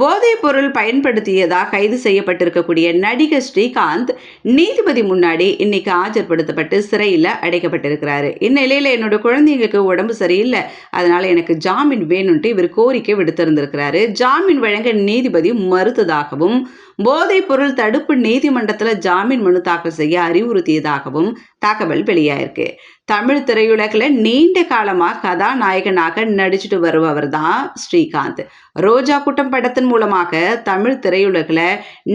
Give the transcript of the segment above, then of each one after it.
போதைப் பொருள் பயன்படுத்தியதாக கைது செய்யப்பட்டிருக்கக்கூடிய நடிகர் ஸ்ரீகாந்த் நீதிபதி முன்னாடி இன்னைக்கு ஆஜர்படுத்தப்பட்டு சிறையில் அடைக்கப்பட்டிருக்கிறாரு. இந்நிலையில் என்னோட குழந்தைங்களுக்கு உடம்பு சரியில்லை. அதனால எனக்கு ஜாமீன் வேணும்ட்டு இவர் கோரிக்கை விடுத்திருந்திருக்கிறாரு. ஜாமீன் வழங்க நீதிபதி மறுத்ததாகவும் போதைப் பொருள் தடுப்பு நீதிமன்றத்தில் ஜாமீன் மனு தாக்கல் செய்ய அறிவுறுத்தியதாகவும் தகவல் வெளியாயிருக்கு. தமிழ் திரையுலகில் நீண்ட காலமாக கதாநாயகனாக நடிச்சுட்டு வருபவர் தான் ஸ்ரீகாந்த். ரோஜா கூட்டம் படத்தின் மூலமாக தமிழ் திரையுலகில்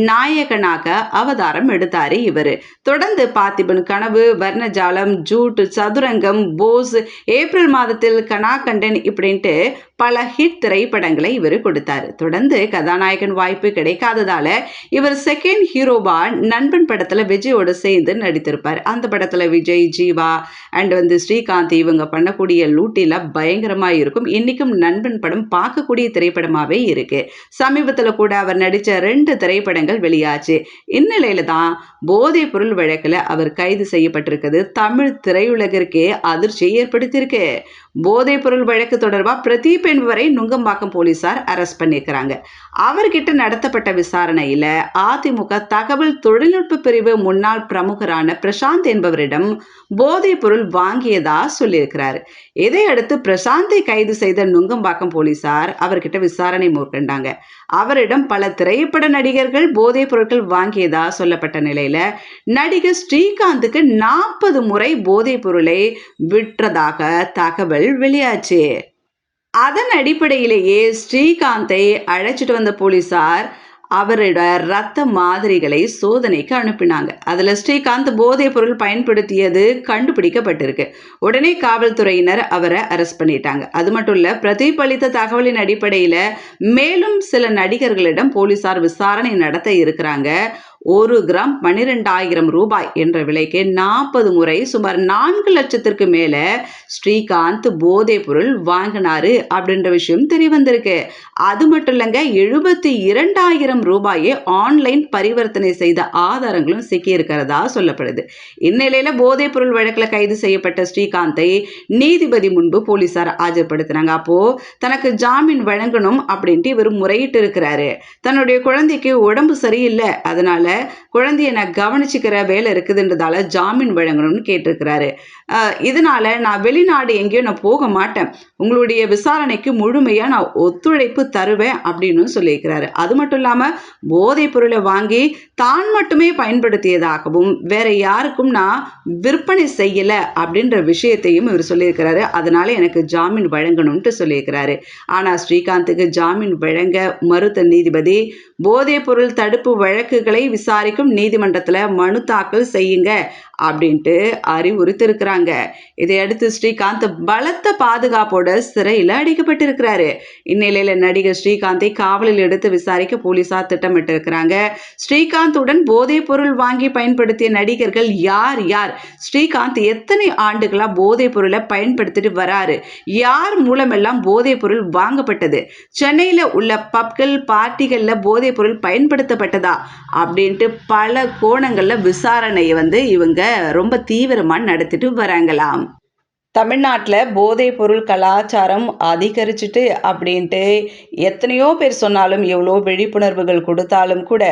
நாயகனாக அவதாரம் எடுத்தார் இவர். தொடர்ந்து பார்த்திபன் கனவு வர்ணஜாலம் ஜூட் சதுரங்கம் போஸ் ஏப்ரல் மாதத்தில் கனாகண்டன் இப்படின்ட்டு பல ஹிட் திரைப்படங்களை இவர் கொடுத்தார். தொடர்ந்து கதாநாயகன் வாய்ப்பு கிடைக்காததால இவர் செகண்ட் ஹீரோவா நண்பன் படத்துல விஜயோட சேர்ந்து நடித்திருப்பார். அந்த படத்துல விஜய் ஜீவா அண்ட் வந்து ஸ்ரீகாந்த் இவங்க பண்ணக்கூடிய லூட்டில பயங்கரமா இருக்கும். இன்னைக்கும் நண்பன் படம் பார்க்கக்கூடிய திரைப்படமாவே இருக்கு. சமீபத்துல கூட அவர் நடிச்ச ரெண்டு திரைப்படங்கள் வெளியாச்சு. இந்நிலையில தான் போதைப் பொருள் வழக்கில் அவர் கைது செய்யப்பட்டிருக்கிறது தமிழ் திரையுலகிற்கே அதிர்ச்சியை ஏற்படுத்தியிருக்கு. போதைப் பொருள் வழக்கு தொடர்பாக பிரதீப் என்பவரை நுங்கம்பாக்கம் போலீசார் அரெஸ்ட் பண்ணியிருக்கிறாங்க. அவர்கிட்ட நடத்தப்பட்ட விசாரணையில் அதிமுக தகவல் தொழில்நுட்ப பிரிவு முன்னாள் பிரமுகரான பிரசாந்த் என்பவரிடம் போதைப் பொருள் வாங்கியதா சொல்லியிருக்கிறார். இதையடுத்து பிரசாந்தை கைது செய்த நுங்கம்பாக்கம் போலீசார் அவர்கிட்ட விசாரணை மேற்கொண்டாங்க. அவரிடம் பல திரைப்பட நடிகர்கள் போதைப் பொருட்கள் வாங்கியதா சொல்லப்பட்ட நிலையில நடிகர் ஸ்ரீகாந்துக்கு நாற்பது முறை போதைப் பொருளை விற்றதாக தகவல் வெளியாச்சு. அதன் அடிப்படையிலேயே ஸ்ரீகாந்தை அழைச்சிட்டு வந்த போலீசார் அவரோட ரத்த மாதிரிகளை சோதனைக்கு அனுப்பினாங்க. அதில் ஸ்ரீகாந்த் போதைப் பொருள் பயன்படுத்தியது கண்டுபிடிக்கப்பட்டிருக்கு. உடனே காவல்துறையினர் அவரை அரெஸ்ட் பண்ணிட்டாங்க. அது மட்டும் இல்லை பிரதீப் அளித்த தகவலின் அடிப்படையில் மேலும் சில நடிகர்களிடம் போலீசார் விசாரணை நடத்த இருக்கிறாங்க. ஒரு கிராம் பன்னிரெண்டாயிரம் ரூபாய் என்ற விலைக்கு நாற்பது முறை சுமார் நான்கு லட்சத்திற்கு மேலே ஸ்ரீகாந்த் போதைப் பொருள் வாங்கினாரு அப்படின்ற விஷயம் தெரிய வந்திருக்கு அது மட்டும் இல்லைங்க எழுபத்தி இரண்டாயிரம் ரூபாயை ஆன்லைன் பரிவர்த்தனை செய்த ஆதாரங்களும் சிக்கியிருக்கிறதா சொல்லப்படுது. இந்நிலையில் போதைப் பொருள் வழக்கில் கைது செய்யப்பட்ட ஸ்ரீகாந்தை நீதிபதி முன்பு போலீசார் ஆஜர்படுத்தினாங்க. அப்போ தனக்கு ஜாமீன் வழங்கணும் அப்படின்ட்டு இவர் முறையிட்டு இருக்கிறாரு. தன்னுடைய குழந்தைக்கு உடம்பு சரியில்லை. அதனால குழந்தைய நான் கவனிச்சுக்கிற வேலை இருக்குதுன்றதால ஜாமீன் வழங்கணும்னு கேட்டிருக்கிறாரு. இதனால நான் வெளிநாடு எங்கேயும் நான் போக மாட்டேன். உங்களுடைய விசாரணைக்கு முழுமையாக நான் ஒத்துழைப்பு தருவேன் அப்படின்னு சொல்லியிருக்கிறாரு. அது மட்டும் இல்லாமல் போதைப் பொருளை வாங்கி தான் மட்டுமே பயன்படுத்தியதாகவும் வேற யாருக்கும் நான் விற்பனை செய்யலை அப்படின்ற விஷயத்தையும் இவர் சொல்லியிருக்கிறாரு. அதனால எனக்கு ஜாமீன் வழங்கணும்ட்டு சொல்லியிருக்கிறாரு. ஆனால் ஸ்ரீகாந்துக்கு ஜாமீன் வழங்க மறுத்த நீதிபதி போதைப் பொருள் தடுப்பு வழக்குகளை விசாரிக்கும் நீதிமன்றத்தில் மனு தாக்கல் செய்யுங்க. அப்படின்ட்டு அறிவுறுத்திருக்கிறாங்க. இதையடுத்து ஸ்ரீகாந்த் பலத்த பாதுகாப்போட சிறையில் அடிக்கப்பட்டிருக்கிறாரு. இந்நிலையில் நடிகர் ஸ்ரீகாந்தை காவலில் எடுத்து விசாரிக்க போலீசார் திட்டமிட்டிருக்கிறாங்க. ஸ்ரீகாந்துடன் போதைப் பொருள் வாங்கி பயன்படுத்திய நடிகர்கள் யார் யார்? ஸ்ரீகாந்த் எத்தனை ஆண்டுகளாக போதைப் பொருளை பயன்படுத்திட்டு வராரு? யார் மூலமெல்லாம் போதைப் பொருள் வாங்கப்பட்டது? சென்னையில் உள்ள பப்கள் பார்ட்டிகளில் போதைப் பொருள் பயன்படுத்தப்பட்டதா? அப்படின்ட்டு பல கோணங்களில் விசாரணையை வந்து இவங்க ரொம்ப தீவிரமாக நடத்திட்டு வராங்களாம். தமிழ்நாட்டில் போதைப் பொருள் கலாச்சாரம் அதிகரிச்சுட்டு அப்படின்ட்டு எத்தனையோ பேர் சொன்னாலும் எவ்வளோ விழிப்புணர்வுகள் கொடுத்தாலும் கூட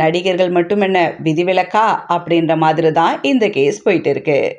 நடிகர்கள் மட்டும் என்ன விதிவிலக்கா அப்படின்ற மாதிரி தான் இந்த கேஸ் போயிட்டு இருக்குது